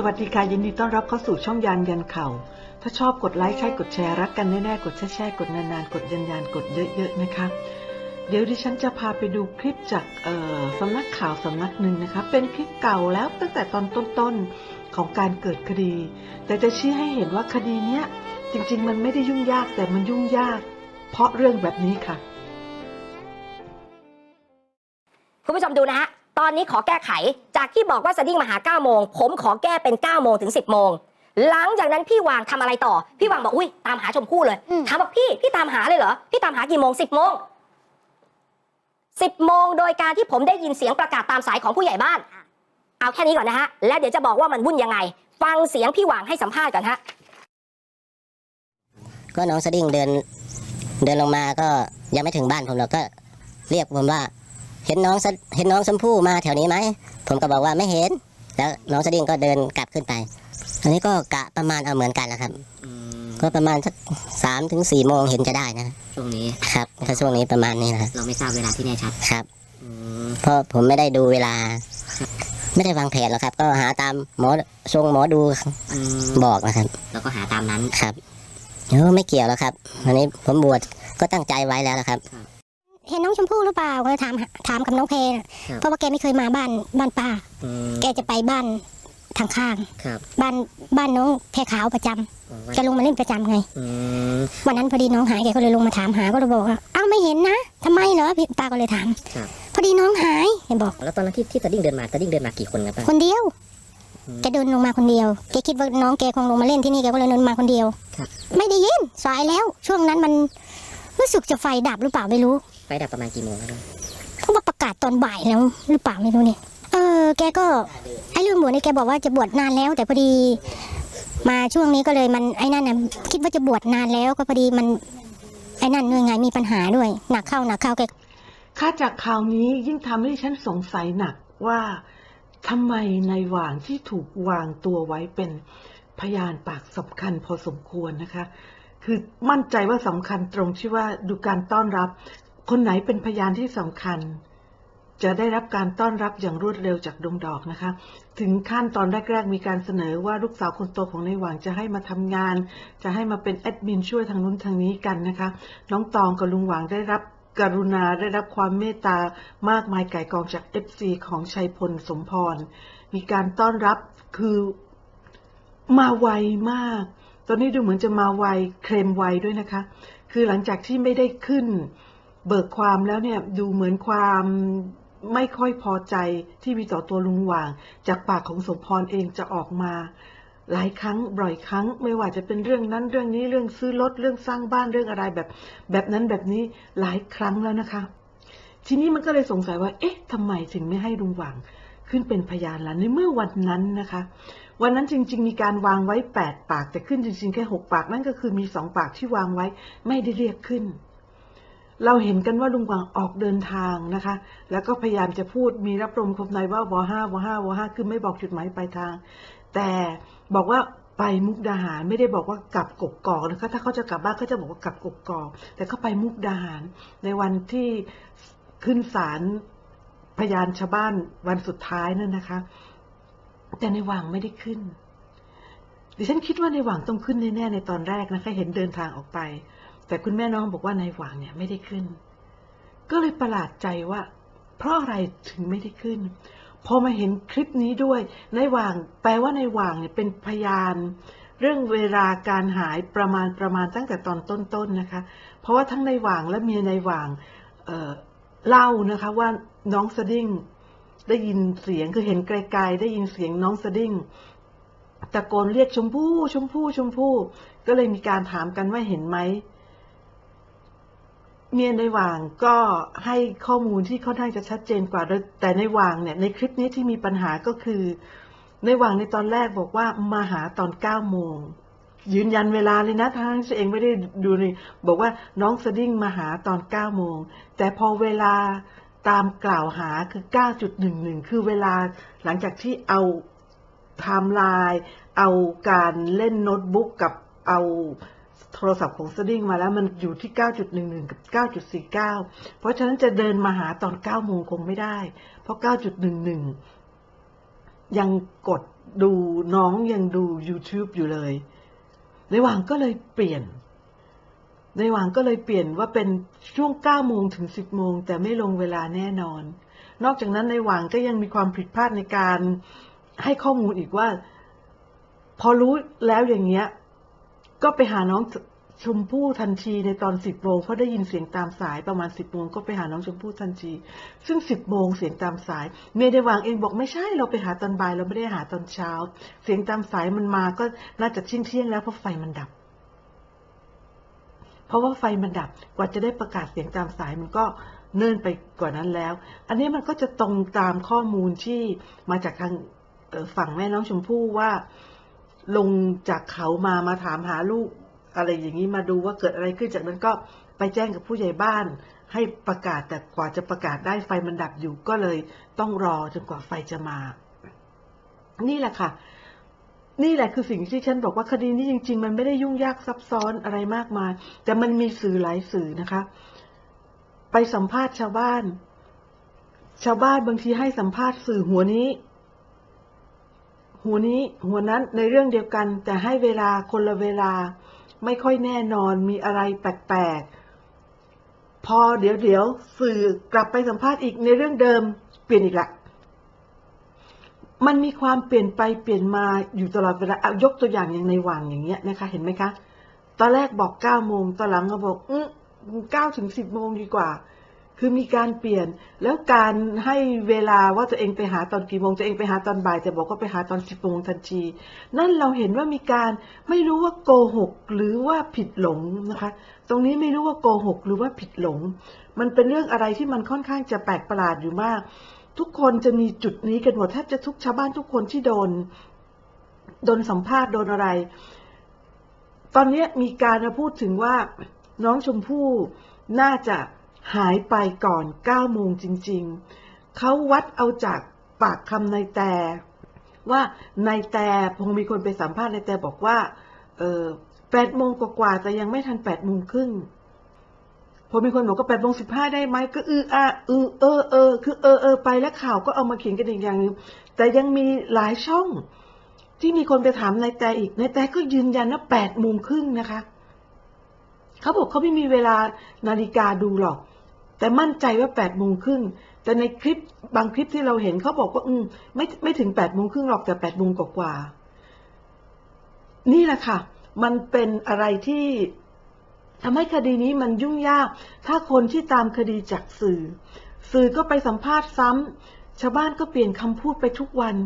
สวัสดีค่ะยินดีต้อนรับเข้าสู่ช่องยานยันเข่า ถ้าชอบกดไลค์ใช่กดแชร์รักกันแน่ๆกดแช่ๆกดนานๆ กดยันยันกดเยอะๆนะคะ เดี๋ยวดิฉันจะพาไปดูคลิปจากสำนักข่าวสำนักหนึ่งนะคะ เป็นคลิปเก่าแล้วตั้งแต่ตอนต้นๆของการเกิดคดี แต่จะชี้ให้เห็นว่าคดีเนี้ยจริง ๆ มันไม่ได้ยุ่งยากแต่มันยุ่งยาก เพราะเรื่องแบบนี้ค่ะ คุณผู้ชมดูนะฮะ ตอนนี้ขอแก้ไขจากที่บอกว่าสดิ้งมาหา9โมงผมขอแก้เป็น9โมงถึง 10โมงหลังจากนั้นพี่วางทำอะไรต่อ พี่วางบอกอุ้ยตามหาชมพู่เลยอืมถามบอกพี่พี่ตามหาเลยเหรอพี่ตามหากี่โมง10โมง10โมงโดยการที่ผมได้ยินเสียงประกาศตามสายของผู้ใหญ่บ้าน เอาแค่นี้ก่อนนะฮะ แล้วเดี๋ยวจะบอกว่ามันวุ่นยังไง ฟังเสียงพี่วางให้สัมภาษณ์ก่อนฮะ ก็น้องสดิ้งเดิน เดินลงมาก็ยังไม่ถึงบ้านผมหรอกก็ เรียกผมว่า เห็นน้องสเห็นน้องชมพู่มาแถวนี้ไหมผมก็บอกว่าไม่เห็น แล้วน้องสดิ้งก็เดินกลับขึ้นไป อันนี้ก็กะประมาณเอาเหมือนกันแหละครับอืมก็ประมาณสักสามถึงสี่โมงเห็นจะได้นะช่วงนี้ครับถ้าช่วงนี้ประมาณนี้นะเราไม่ทราบเวลาที่แน่ชัดครับอืมเพราะผมไม่ได้ดูเวลา ไม่ได้วางแผนหรอกครับ ก็หาตามหมอทรงหมอดูอืมบอกนะครับเราก็หาตามนั้นครับเออไม่เกี่ยวแล้วครับอันนี้ผมบวชก็ตั้งใจไว้แล้วนะครับ เห็นน้องชมพู่หรือเปล่าก็เลยถามหาถามกับน้องเพลน่ะครับเพราะว่าแกไม่เคยมาบ้านบ้านป้าอืมแกจะไปบ้านทางข้างครับบ้านบ้านน้องแพรขาวประจำอ๋อแกลงมาเล่นประจำไงอืมวันนั้นพอดีน้องหายแกก็เลยลงมาถามหาก็เลยบอกว่าเอ้าไม่เห็นนะทำไมเหรอพี่ป้าก็เลยถามครับพอดีน้องหายแกบอก แล้วตอนนั้นที่ที่สดิ้งเดินมาสดิ้งเดินมากี่คนครับป้าคนเดียวอืมแกเดินลงมาคนเดียวแกคิดว่าน้องแกคงลงมาเล่นที่นี่แกก็เลยเดินมาคนเดียวครับไม่ได้ยินสายแล้ว ช่วงนั้นมันรู้สึกจะไฟดับหรือเปล่าไม่รู้ ไฟดับประมาณกี่โมงครับป้าเขาว่าประกาศตอนบ่ายแล้วหรือเปล่าไม่รู้เนี่ยเออแกก็ไอ้เรื่องบวชนี่แกบอกว่าจะบวชนานแล้ว แต่พอดี มาช่วงนี้ก็เลยมันไอ้นั่นน่ะคิดว่าจะบวชนานแล้วก็พอดีมันไอ้นั่นด้วยไงมีปัญหาด้วยหนักเข้าหนักเข้าแกค่าจากข่าวนี้ยิ่งทำให้ฉันสงสัยหนักว่าทำไมในายหว่างที่ถูกวางตัวไว้เป็นพยานปากสำคัญพอสมควรนะคะ คือมั่นใจว่าสำคัญตรงที่ว่าดูการต้อนรับ คนไหนเป็นพยานที่สำคัญ จะได้รับการต้อนรับอย่างรวดเร็วจากดวงดอกนะคะ ถึงขั้นตอนแรกๆมีการเสนอว่าลูกสาวคนโตของนายหว่างจะให้มาทำงาน จะให้มาเป็นแอดมินช่วยทางนู้นทางนี้กันนะคะ น้องตองกับลุงหว่างได้รับกรุณาได้รับความเมตตามากมายไก่กองจาก FC ของชัยพลสมพร มีการต้อนรับคือมาไวมาก ตอนนี้ดูเหมือนจะมาไวเคลมไวด้วยนะคะ คือหลังจากที่ไม่ได้ขึ้น เบิกความแล้วเนี่ยดูเหมือนความไม่ค่อยพอใจที่มีต่อตัวลุงหว่าง จากปากของสมพรเองจะออกมา หลายครั้งบ่อยครั้ง ไม่ว่าจะเป็นเรื่องนั้นเรื่องนี้เรื่องซื้อรถเรื่องสร้างบ้านเรื่องอะไรแบบ แบบนั้นแบบนี้หลายครั้งแล้วนะคะ ทีนี้มันก็เลยสงสัยว่า เอ๊ะทำไมถึงไม่ให้ลุงหว่างขึ้นเป็นพยานล่ะในเมื่อวันนั้นนะคะ วันนั้นจริง ๆ มีการวางไว้แปดปากแต่ขึ้นจริง ๆ แค่หกปากนั่นก็คือมีสองปากที่วางไว้ไม่ได้เรียกขึ้น เราเห็นกันว่าลุงหว่างออกเดินทางนะคะ แล้วก็พยายามจะพูดมีรับรมคมในว่าวห้าวห้าวห้าคือไม่บอกจุดหมายปลายทาง แต่บอกว่าไปมุกดาหารไม่ได้บอกว่ากลับกกกอกนะคะถ้าเขาจะกลับบ้านเขาจะบอกว่ากลับกกอกแต่เขาไปมุกดาหาร ในวันที่ขึ้นศาลพยานชาวบ้านวันสุดท้ายนั่นนะคะ แต่ในหว่างไม่ได้ขึ้น ดิฉันคิดว่าในหว่างต้องขึ้นแน่ๆในตอนแรกนะคะเห็นเดินทางออกไป แต่คุณแม่น้องบอกว่าในหว่างเนี่ยไม่ได้ขึ้น ก็เลยประหลาดใจว่า เพราะอะไรถึงไม่ได้ขึ้น พอมาเห็นคลิปนี้ด้วยในหว่าง แปลว่าในหว่างเนี่ยเป็นพยาน เรื่องเวลาการหายประมาณประมาณตั้งแต่ตอนต้นๆนะคะ เพราะว่าทั้งในหว่างและเมียในหว่างเเล่านะคะว่าน้องสดิ้งได้ยินเสียงคือเห็นไกลๆได้ยินเสียงน้องสดิ้งตะโกนเรียกชมพู่ชมพู่ชมพู่ก็เลยมีการถามกันว่าเห็นไหม เมียในหว่างก็ให้ข้อมูลที่ค่อนข้างจะชัดเจนกว่า แต่ในหว่างเนี่ยในคลิปนี้ที่มีปัญหาก็คือ ในหว่างในตอนแรกบอกว่ามาหาตอนเก้าโมงยืนยันเวลาเลยนะทั้งเองไม่ได้ดูนี่บอกว่าน้องสดิ้งมาหาตอนเก้าโมงแต่พอเวลาตามกล่าวหาคือ 9.11 คือเวลาหลังจากที่เอาไทม์ไลน์เอาการเล่นโน้ตบุ๊กกับเอา โทรศัพท์ของสดิ้งมาแล้วมันอยู่ที่ 9.11 กับ 9.49 เพราะฉะนั้นจะเดินมาหาตอน 9 โมงคงไม่ได้ เพราะ 9.11 ยังกดดูน้องยังดู YouTube อยู่เลย ในหวางก็เลยเปลี่ยน ในหวางก็เลยเปลี่ยนว่าเป็นช่วง 9 โมงถึง 10 โมง แต่ไม่ลงเวลาแน่นอน นอกจากนั้นในหวางก็ยังมีความผิดพลาดในการให้ข้อมูลอีกว่า พอรู้แล้วอย่างเงี้ย ก็ไปหาน้องชมพู่ทันทีในตอนสิบโมงเพราะได้ยินเสียงตามสายประมาณสิบโมงก็ไปหาน้องชมพู่ทันที ซึ่งสิบโมงเสียงตามสาย เมย์ได้วางเองบอกไม่ใช่เราไปหาตอนบ่ายเราไม่ได้หาตอนเช้า เสียงตามสายมันมาก็น่าจะเที่ยงเที่ยงแล้วเพราะไฟมันดับ เพราะว่าไฟมันดับกว่าจะได้ประกาศเสียงตามสายมันก็เนิ่นไปกว่านั้นแล้ว อันนี้มันก็จะตรงตามข้อมูลที่มาจากทางฝั่งแม่น้องชมพู่ว่า ลงจากเขามามาถามหาลูกอะไรอย่างนี้มาดูว่าเกิดอะไรขึ้นจากนั้นก็ไปแจ้งกับผู้ใหญ่บ้าน ให้ประกาศแต่กว่าจะประกาศได้ไฟมันดับอยู่ก็เลยต้องรอจนกว่าไฟจะมา นี่แหละค่ะ นี่แหละคือสิ่งที่ฉันบอกว่าคดีนี้จริง ๆ มันไม่ได้ยุ่งยากซับซ้อนอะไรมากมาย แต่มันมีสื่อหลายสื่อนะคะ ไปสัมภาษณ์ชาวบ้าน ชาวบ้านบางทีให้สัมภาษณ์สื่อหัวนี้ หัวนี้หัวนั้นในเรื่องเดียวกันแต่ให้เวลาคนละเวลา ไม่ค่อยแน่นอนมีอะไรแปลกๆ พอเดี๋ยวเดี๋ยวสื่อกลับไปสัมภาษณ์อีกในเรื่องเดิม เปลี่ยนอีกละมันมีความเปลี่ยนไปเปลี่ยนมาอยู่ตลอดเวลาเอายกตัวอย่างอย่างในว่างอย่างเงี้ยนะคะ เห็นไหมคะ ตอนแรกบอกเก้าโมงตอนหลังก็บอกอืเก้าถึงสิบโมงดีกว่า คือมีการเปลี่ยนแล้วการให้เวลาว่าตัวเองไปหาตอนกี่โมงตัวเองไปหาตอนบ่ายแต่บอกว่าไปหาตอนสิบโมงทันที นั่นเราเห็นว่ามีการไม่รู้ว่าโกหกหรือว่าผิดหลงนะคะ ตรงนี้ไม่รู้ว่าโกหกหรือว่าผิดหลง มันเป็นเรื่องอะไรที่มันค่อนข้างจะแปลกประหลาดอยู่มาก ทุกคนจะมีจุดนี้กันหมดแทบจะทุกชาวบ้านทุกคนที่โดนโดนสัมภาษณ์โดนอะไร ตอนนี้มีการมาพูดถึงว่าน้องชมพู่น่าจะ หายไปก่อน9โมงจริง ๆ เขาวัดเอาจากปากคำนายแต่ ว่านายแต่คงมีคนไปสัมภาษณ์นายแต่บอกว่า เออแปดโมงกว่าๆแต่ยังไม่ทันแปดโมงครึ่งพอมีคนบอกก็แปดโมงสิบห้าได้ไหมก็อืออะอือเออเออคือเออเออไปแล้วข่าวก็เอามาเขียนกันอีกอย่างนึงแต่ยังมีหลายช่อง ที่มีคนไปถามนายแต่อีกนายแต่ก็ยืนยันว่าแปดโมงครึ่งนะคะ เขาบอกเขาไม่มีเวลานาฬิกาดูหรอก แต่มั่นใจว่าแปดโมงครึ่งแต่ในคลิปบางคลิปที่เราเห็นเขาบอกว่า อืมไม่ไม่ถึงแปดโมงครึ่งหรอกแต่แปดโมงกว่านี่แหละค่ะ มันเป็นอะไรที่ทำให้คดีนี้มันยุ่งยาก ถ้าคนที่ตามคดีจากสื่อ สื่อก็ไปสัมภาษณ์ซ้ำชาวบ้านก็เปลี่ยนคำพูดไปทุกวัน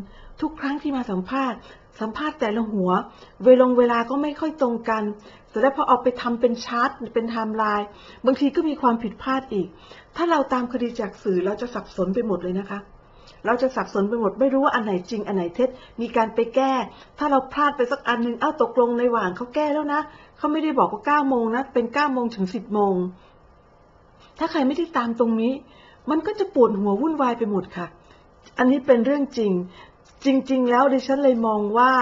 ทุกครั้งที่มาสัมภาษณ์ สัมภาษณ์แต่ละหัว เวลงเวลาก็ไม่ค่อยตรงกัน แต่แล้วพอเอาไปทำเป็นชาร์ตเป็นไทม์ไลน์บางทีก็มีความผิดพลาดอีก ถ้าเราตามคดีจากสื่อเราจะสับสนไปหมดเลยนะคะ เราจะสับสนไปหมดไม่รู้ว่าอันไหนจริงอันไหนเท็จ มีการไปแก้ ถ้าเราพลาดไปสักอันหนึ่งเอ้าตกลงในหว่างเขาแก้แล้วนะเขาไม่ได้บอกว่าเก้าโมงนะเป็นเก้าโมงถึงสิบโมงถ้าใครไม่ได้ตามตรงนี้ มันก็จะปวดหัววุ่นวายไปหมดค่ะ อันนี้เป็นเรื่องจริง จริง ๆ แล้วดิฉันเลยมองว่า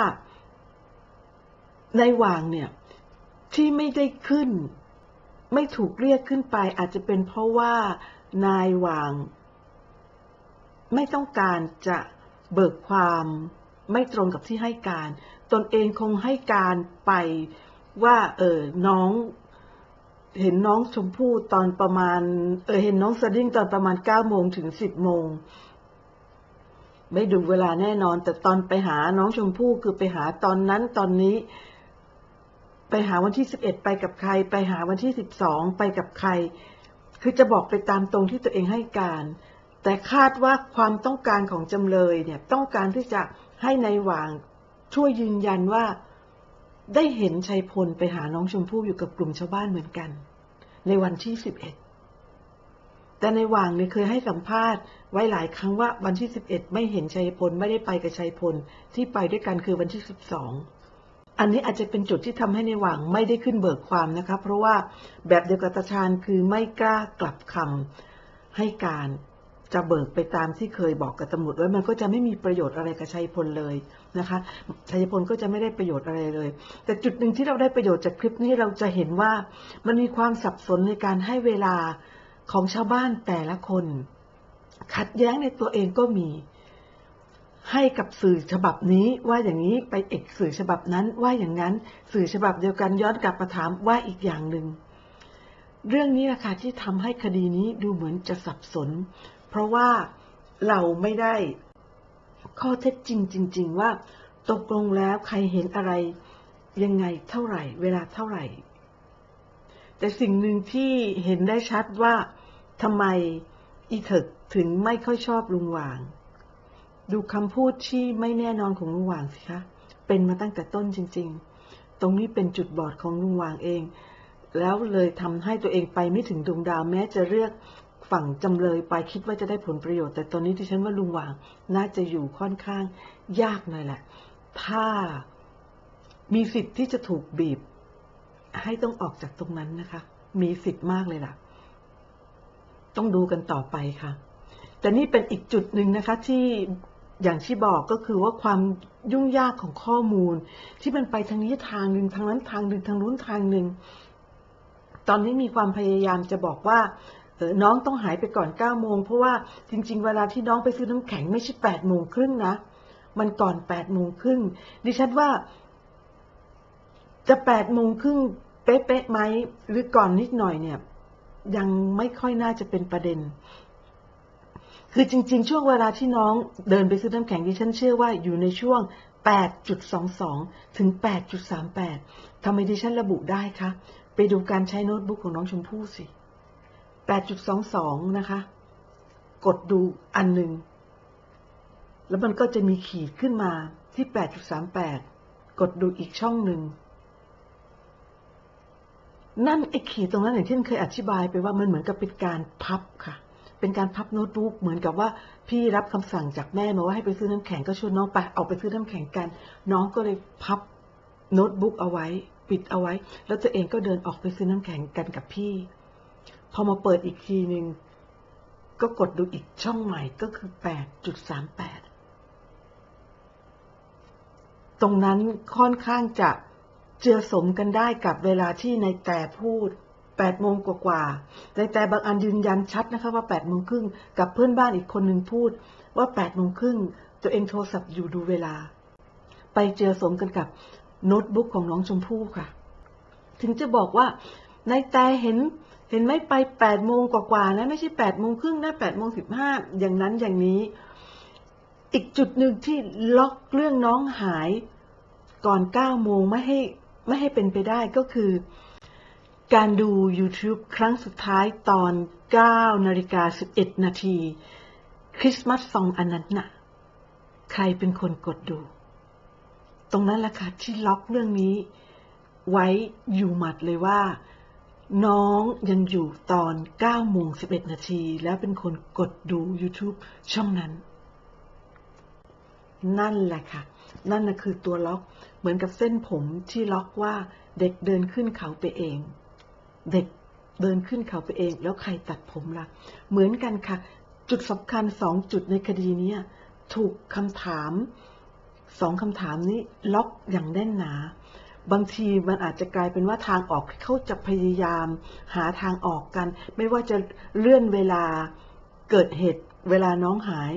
ในหว่างเนี่ย ที่ไม่ได้ขึ้น ไม่ถูกเรียกขึ้นไป อาจจะเป็นเพราะว่า นายหว่าง ไม่ต้องการจะเบิกความไม่ตรงกับที่ให้การ ตนเองคงให้การไปว่า เออน้อง เห็นน้องชมพู่ตอนประมาณ เออเห็นน้องสดิ้งตอนประมาณเก้าโมงถึงสิบโมงไม่ดูเวลาแน่นอน แต่ตอนไปหาน้องชมพู่คือไปหาตอนนั้นตอนนี้ ไปหาวันที่สิบเอ็ดไปกับใคร ไปหาวันที่สิบสองไปกับใคร คือจะบอกไปตามตรงที่ตัวเองให้การ แต่คาดว่าความต้องการของจำเลยเนี่ยต้องการที่จะให้ในายหวางช่วยยืนยันว่าได้เห็นชัยพลไปหาน้องชมพู่อยู่กับกลุ่มชาวบ้านเหมือนกัน ในวันที่สิบเอ็ดแต่ในหว่างเนี่ยเคยให้สัมภาษณ์ไว้หลายครั้งว่าวันที่สิบเอ็ดไม่เห็นชัยพลไม่ได้ไปกับชัยพลที่ไปด้วยกันคือวันที่สิบสอง อันนี้อาจจะเป็นจุดที่ทำให้ในหว่างไม่ได้ขึ้นเบิกความนะคะ เพราะว่าแบบเดียวกับตาชาญคือไม่กล้ากลับคำให้การจะเบิกไปตามที่เคยบอกกับตำรวจไว้มันก็จะไม่มีประโยชน์อะไรกับชัยพลเลยนะคะชัยพลก็จะไม่ได้ประโยชน์อะไรเลย แต่จุดหนึ่งที่เราได้ประโยชน์จากคลิปนี้เราจะเห็นว่ามันมีความสับสนในการให้เวลาของชาวบ้านแต่ละคน ขัดแย้งในตัวเองก็มี ให้กับสื่อฉบับนี้ว่าอย่างนี้ไปเอกสื่อฉบับนั้นว่าอย่างนั้นสื่อฉบับเดียวกันย้อนกลับมาถามว่าอีกอย่างหนึ่ง เรื่องนี้แหละค่ะที่ทำให้คดีนี้ดูเหมือนจะสับสน เพราะว่าเราไม่ได้ข้อเท็จจริงจริง ๆ ว่าตกลงแล้วใครเห็นอะไร ยังไงเท่าไหร่ เวลาเท่าไหร่ แต่สิ่งหนึ่งที่เห็นได้ชัดว่าทำไมอีเถิกถึงไม่ค่อยชอบลุงหวาง ดูคำพูดที่ไม่แน่นอนของลุงหว่างสิคะ เป็นมาตั้งแต่ต้นจริง ๆ ตรงนี้เป็นจุดบอดของลุงหว่างเอง แล้วเลยทำให้ตัวเองไปไม่ถึงดวงดาวแม้จะเลือกฝั่งจำเลยไปคิดว่าจะได้ผลประโยชน์ แต่ตอนนี้ที่ฉันว่าลุงหว่างน่าจะอยู่ค่อนข้างยากหน่อยแหละ ถ้ามีสิทธิ์ที่จะถูกบีบ ให้ต้องออกจากตรงนั้นนะคะ มีสิทธิ์มากเลยล่ะ ต้องดูกันต่อไปค่ะ แต่นี่เป็นอีกจุดหนึ่งนะคะที่ อย่างที่บอกก็คือว่าความยุ่งยากของข้อมูล ที่มันไปทางนี้ทางหนึ่งทางนั้นทางหนึ่งทางนู้นทางหนึ่งตอนนี้มีความพยายามจะบอกว่าน้องต้องหายไปก่อนเก้าโมงเพราะว่าจริง ๆ เวลาที่น้องไปซื้อน้ำแข็งไม่ใช่แปดโมงครึ่งนะ มันก่อนแปดโมงครึ่งดิฉันว่า จะแปดโมงครึ่งเป๊ะๆไหมหรือก่อนนิดหน่อยเนี่ย ยังไม่ค่อยน่าจะเป็นประเด็น คือจริง ๆ ช่วงเวลาที่น้องเดินไปซื้อน้ำแข็งดิฉันเชื่อว่าอยู่ในช่วง 8.22 ถึง 8.38 ทำไมดิฉันระบุได้คะ ไปดูการใช้โน้ตบุ๊กของน้องชมพู่สิ 8.22 นะคะ กดดูอันหนึ่ง แล้วมันก็จะมีขีดขึ้นมาที่ 8.38 กดดูอีกช่องหนึ่ง นั่นไอ้ขีดตรงนั้นอย่างที่เคยอธิบายไปว่ามันเหมือนกับเป็นการพับค่ะ เป็นการพับโน้ตบุ๊กเหมือนกับว่าพี่รับคำสั่งจากแม่มาว่าให้ไปซื้อน้ำแข็งก็ชวนน้องไปเอาไปซื้อน้ำแข็งกัน น้องก็เลยพับโน้ตบุ๊กเอาไว้ปิดเอาไว้ แล้วตัวเองก็เดินออกไปซื้อน้ำแข็งกันกับพี่ พอมาเปิดอีกทีหนึ่งก็กดดูอีกช่องใหม่ก็คือ 8.38 ตรงนั้นค่อนข้างจะเจือสมกันได้กับเวลาที่ในแต่พูด 8โมงกว่าๆในแต่บางอันยืนยันชัดนะคะว่า8โมงครึ่งกับเพื่อนบ้านอีกคนหนึ่งพูดว่า8โมงครึ่งตัวเองโทรศัพท์อยู่ดูเวลา ไปเจอสมกันกับโน้ตบุ๊กของน้องชมพู่ค่ะ ถึงจะบอกว่าในแต่เห็นเห็นไม่ไป8โมงกว่าๆนะไม่ใช่8โมงครึ่งนะ8โมง15 อย่างนั้นอย่างนี้ อีกจุดหนึ่งที่ล็อกเรื่องน้องหายก่อน9โมงไม่ให้ไม่ให้เป็นไปได้ก็คือ การดู YouTube ครั้งสุดท้ายตอน 9 นาฬิกา 11 นาที คริสต์มาสซองอันนั้นน่ะ ใครเป็นคนกดดู ตรงนั้นแหละค่ะที่ล็อกเรื่องนี้ ไว้อยู่หมัดเลยว่า น้องยังอยู่ตอน 9 โมง 11 นาที แล้วเป็นคนกดดู YouTube ช่องนั้น นั่นแหละค่ะ นั่นน่ะคือตัวล็อกเหมือนกับเส้นผมที่ล็อกว่าเด็กเดินขึ้นเขาไปเอง เด็กเดินขึ้นเขาไปเอง แล้วใครตัดผมล่ะ เหมือนกันค่ะ จุดสำคัญสองจุดในคดีนี้ถูกคำถามสองคำถามนี้ล็อกอย่างแน่นหนา บางทีมันอาจจะกลายเป็นว่าทางออกเขาจะพยายาม หาทางออกกัน ไม่ว่าจะเลื่อนเวลาเกิดเหตุเวลาน้องหาย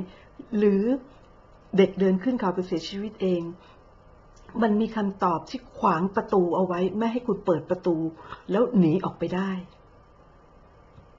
หรือเด็กเดินขึ้นเขาไปเสียชีวิตเอง มันมีคำตอบที่ขวางประตูเอาไว้ ไม่ให้คุณเปิดประตู แล้วหนีออกไปได้